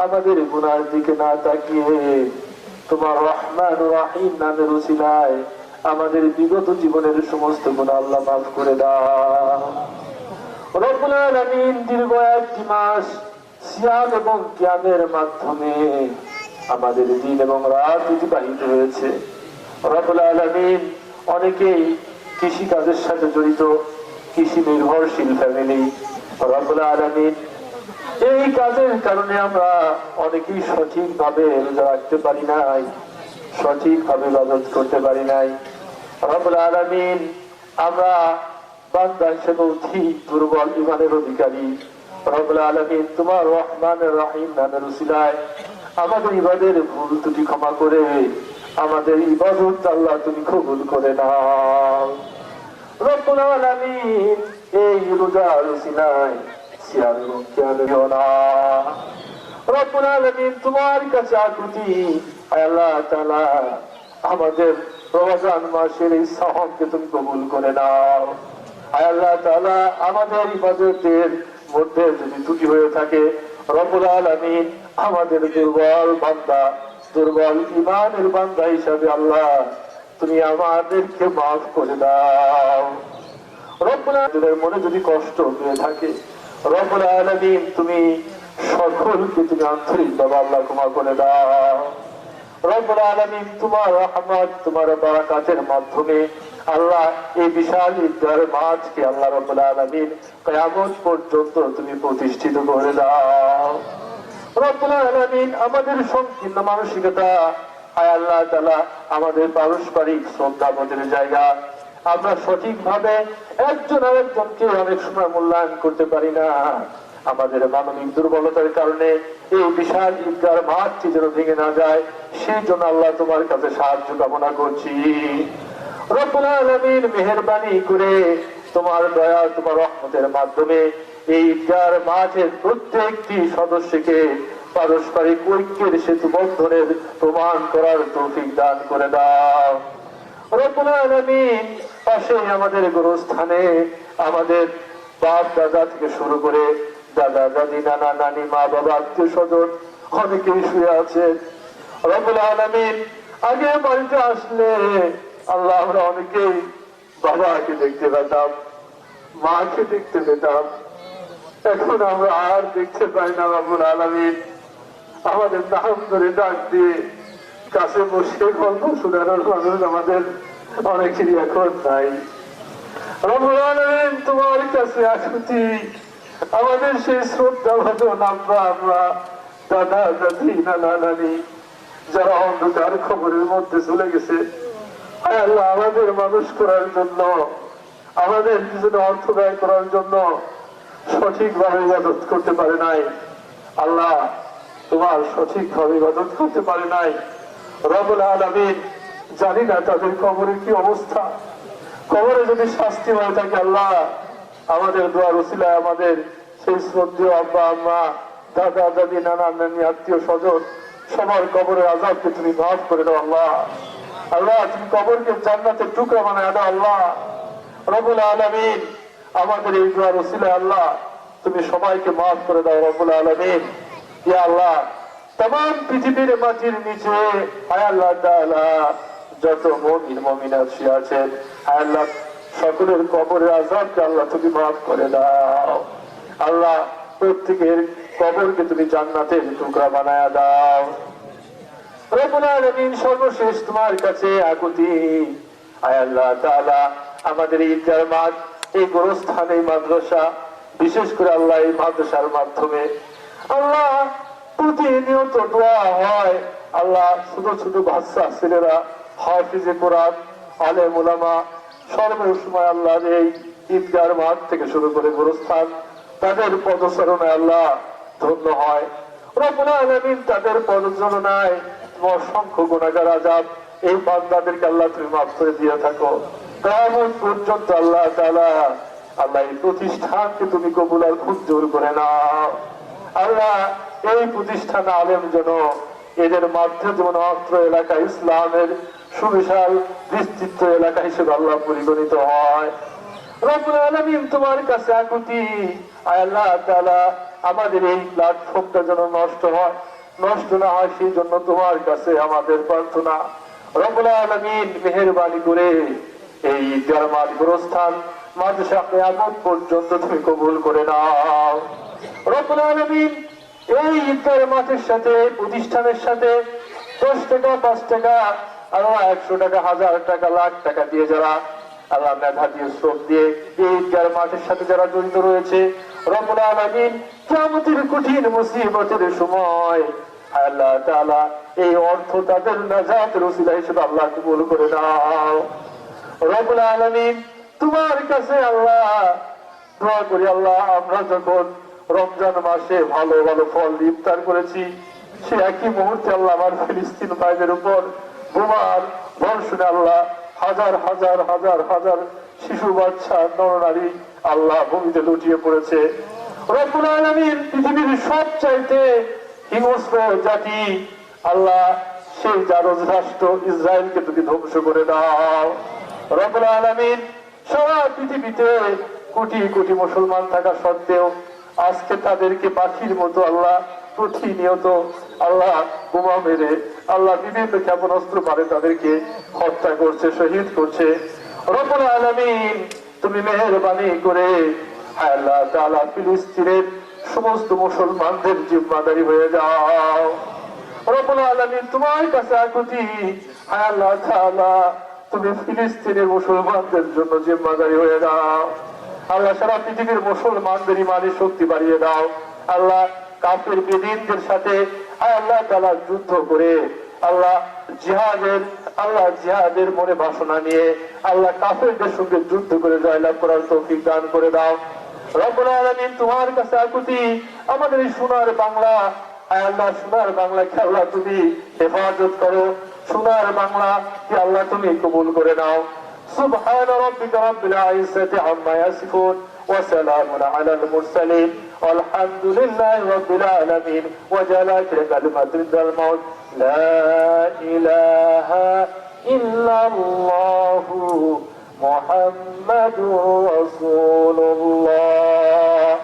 আমাদের গুনার দিকে না তাকিয়ে তোমার রহমান রাহিম নামের উসিলায় আমাদের বিগত জীবনের সমস্ত গুণা আল্লাহ মাফ করে মাধ্যমে আমাদের দিন এবং রাত অনেকেই কৃষি সাথে জড়িত, কৃষি নির্ভরশীল ফ্যামিলি রব্বুল আলামিন এই কাজের কারণে আমরা অনেকেই সঠিকভাবে রোজা রাখতে পারি নাই, সঠিকভাবে ইবাদত করতে পারি নাই। আলামিন আমরা বান্দা হিসেবে অতি দুর্বল ইমানের অধিকারী। আমাদের ইবাদের ক্ষমা করে আমাদের তুমি আমাদের রমজান মাসের এই তুমি কবুল করে নাও। আমাদের ইবাদতের মধ্যে যদি হয়ে থাকে আমাদের দুর্বল বান্দা, দুর্বল ইমানের বান্দা হিসাবে আল্লাহ, তুমি আমাদেরকে মাফ করে দাও। রব্বুল আলামিনের মনে যদি কষ্ট হয়ে থাকে আলামিন, তুমি সকলকে তুমি আন্তরিক বাবা আল্লাহ ক্ষমা করে দাও। আলামিন, তোমার তোমার বারাকাতের মাধ্যমে আল্লাহ এই বিশাল আল্লাহ আলামিন পর্যন্ত তুমি প্রতিষ্ঠিত করে দাও। রব্বুল আলামিন, আমাদের সংকীর্ণ মানসিকতা আয় আল্লাহ তাআলা, আমাদের পারস্পরিক শ্রদ্ধাবোধের জায়গা আমরা সঠিকভাবে একজন আরেকজনকে অনেক সময় মূল্যায়ন করতে পারি না। আমাদের মানবিক দুর্বলতার কারণে এই বিশাল ঈদগার মাঠটি যেন ভেঙে না যায়, সেই জন্য আল্লাহ তোমার কাছে সাহায্য কামনা করছি। আলামিন করে তোমার দয়া, তোমার রহমতের মাধ্যমে এই ঈদগার মাঠের প্রত্যেকটি সদস্যকে পারস্পরিক ঐক্যের সেতু বন্ধনের প্রমাণ করার তৌফিক দান করে দাও। আমাদের গোরস্থানে আমাদের বাপ দাদা থেকে শুরু করে দাদা, দাদি, নানা, নানি, মা, বাবা, আত্মীয় স্বজন অনেকেই শুয়ে আছে রব্বুল আলামিন আগে বাড়িতে আসলে আল্লাহ আমরা অনেকেই বাবাকে দেখতে পেতাম, মাকে দেখতে পেতাম। এখন আমরা আর দেখতে পাই না রব্বুল আলামিন। আমাদের নাম ধরে ডাক দিয়ে কাছে বসে গল্প শোনানোর মানুষ আমাদের অনেকেরই এখন নাই। তোমার কাছে আসুতি, আমাদের সেই শ্রদ্ধা ভাজন আমরা আমরা দাদা, দাদি, নানা, নানি, যারা অন্ধকার খবরের মধ্যে চলে গেছে আমাদের মানুষ করার জন্য, আমাদের পিছনে অর্থ ব্যয় করার জন্য সঠিকভাবে ইবাদত করতে পারে নাই। আল্লাহ, তোমার সঠিকভাবে ইবাদত করতে পারে নাই। রবুল আলমিন, জানি না তাদের কবরের কি অবস্থা। কবরে যদি শাস্তি হয়ে থাকে আল্লাহ, আমাদের দোয়ার উসিলায় আমাদের সেই শ্রদ্ধেয় আব্বা, আম্মা, দাদা, দাদি, নানা, নানি, আত্মীয় স্বজন, সবার কবরের আজাবকে তুমি মাফ করে দাও আল্লাহ। আল্লাহ, তুমি কবরকে জান্নাতের টুকরা বানায় দাও আল্লাহ। রবুল আলমিন, আমাদের এই দোয়ার উসিলায় আল্লাহ, তুমি সবাইকে মাফ করে দাও রবুল আলমিন। ইয়া আল্লাহ তাম পৃথিবীর মাটির নিচে যত মমিন মমিনাত আছেন হায় সকলের কবরের আজাবকে আল্লাহ তুমি মাফ করে দাও। আল্লাহ, প্রত্যেকের কবরকে তুমি জান্নাতের টুকরা বানায় দাও। সর্বশেষ তোমার কাছে আকুতি। আয় আল্লাহ তাআলা, আমাদের ঈদগাহ মাঠ, এই গোরস্থান, এই মাদ্রাসা, বিশেষ করে আল্লাহ এই মাদ্রাসার মাধ্যমে, আল্লাহ প্রতিনিয়ত দোয়া হয়, আল্লাহ ছোট ছোট বাচ্চা ছেলেরা হাফিজে কোরআন আলে মোলামা সর্বসময় আল্লাহ এই ঈদগাহ মাঠ থেকে শুরু করে গোরস্থান, তাদের পদচারণায় আল্লাহ ধন্য হয়। তাদের পদচারণায় অসংখ্য গুণাগার এই বান্দাদেরকে আল্লাহ তুমি মাফ করে দিয়ে থাকো। পর্যন্ত আল্লাহ তাআলা আল্লাহ এই প্রতিষ্ঠানকে তুমি কবুল আর মঞ্জুর করে নাও। আল্লাহ এই প্রতিষ্ঠান আলেম যেন এদের মাধ্যমে যেমন অত্র এলাকা ইসলামের সুবিশাল বিস্তৃত এলাকা হিসেবে আল্লাহ পরিগণিত হয়। রব্বুল তোমার কাছে আমাদের প্রার্থনা। করে এই পর্যন্ত তুমি কবুল করে নাও। রবুল আলমিন এই ঈদগার মাঠের সাথে, প্রতিষ্ঠানের সাথে দশ টাকা, পাঁচ টাকা, আরও একশো টাকা, হাজার টাকা, লাখ টাকা দিয়ে যারা আল্লাহ মেধা দিয়ে শ্রম দিয়ে এই ঈদগার মাঠের সাথে যারা জড়িত রয়েছে রবুল আলমিন কেমতের কঠিন মুসিবতের সময় আল্লাহ তাআলা এই অর্থ তাদের নাজাত রসিলা হিসেবে আল্লাহ কবুল করে দাও রবুল আলমিন তোমার কাছে আল্লাহ দোয়া করি, আল্লাহ আমরা যখন রমজান মাসে ভালো ভালো ফল ইফতার করেছি। সে একই মুহূর্তে আল্লাহ আমার ফিলিস্তিন ভাইদের উপর বোমার বর্ষণে আল্লাহ হাজার হাজার হাজার হাজার শিশু, বাচ্চা, নরনারী আল্লাহ ভূমিতে লুটিয়ে পড়েছে। রব্বুল আলমীর পৃথিবীর সব চাইতে হিংস্র জাতি, আল্লাহ সেই জারজ রাষ্ট্র ইসরায়েলকে তুমি ধ্বংস করে দাও। রব্বুল আলমিন সারা পৃথিবীতে কোটি কোটি মুসলমান থাকা সত্ত্বেও আজকে তাদেরকে পাখির মতো আল্লাহ প্রতিনিয়ত আল্লাহ বোমা মেরে আল্লাহ বিভিন্ন ক্ষেপণাস্ত্র পারে তাদেরকে হত্যা করছে, শহীদ করছে। রব্বুল আলমিন, তুমি মেহরবানি করে আল্লাহ তাআলা ফিলিস্তিনের সমস্ত মুসলমানদের জিম্মাদারি হয়ে যাও। রব্বুল আলামিন, তোমার কাছে আকুতি। আল্লাহ তাআলা, তুমি ফিলিস্তিনের মুসলমানদের জন্য জিম্মাদারি হয়ে দাও আল্লাহ সারা পৃথিবীর মুসলমানদের ইমানের শক্তি বাড়িয়ে দাও। আল্লাহ কাফের বেদিনদের সাথে আল্লাহ তাআলা যুদ্ধ করে, আল্লাহ জিহাদের আল্লাহ জিহাদের মনে বাসনা নিয়ে আল্লাহ কাফেরদের সঙ্গে যুদ্ধ করে জয়লাভ করার তৌফিক দান করে দাও। তোমার কাছে আকুতি। আমাদের এই সোনার বাংলা আল্লাহ সোনার বাংলাকে আল্লাহ তুমি হেফাজত করো? সোনার বাংলা কি আল্লাহ তুমি কবুল করে নাও। سبحان ربك رب العزة عما يصفون وسلام على المرسلين والحمد لله رب العالمين وجلت كلمة عند الموت لا إله إلا الله محمد رسول الله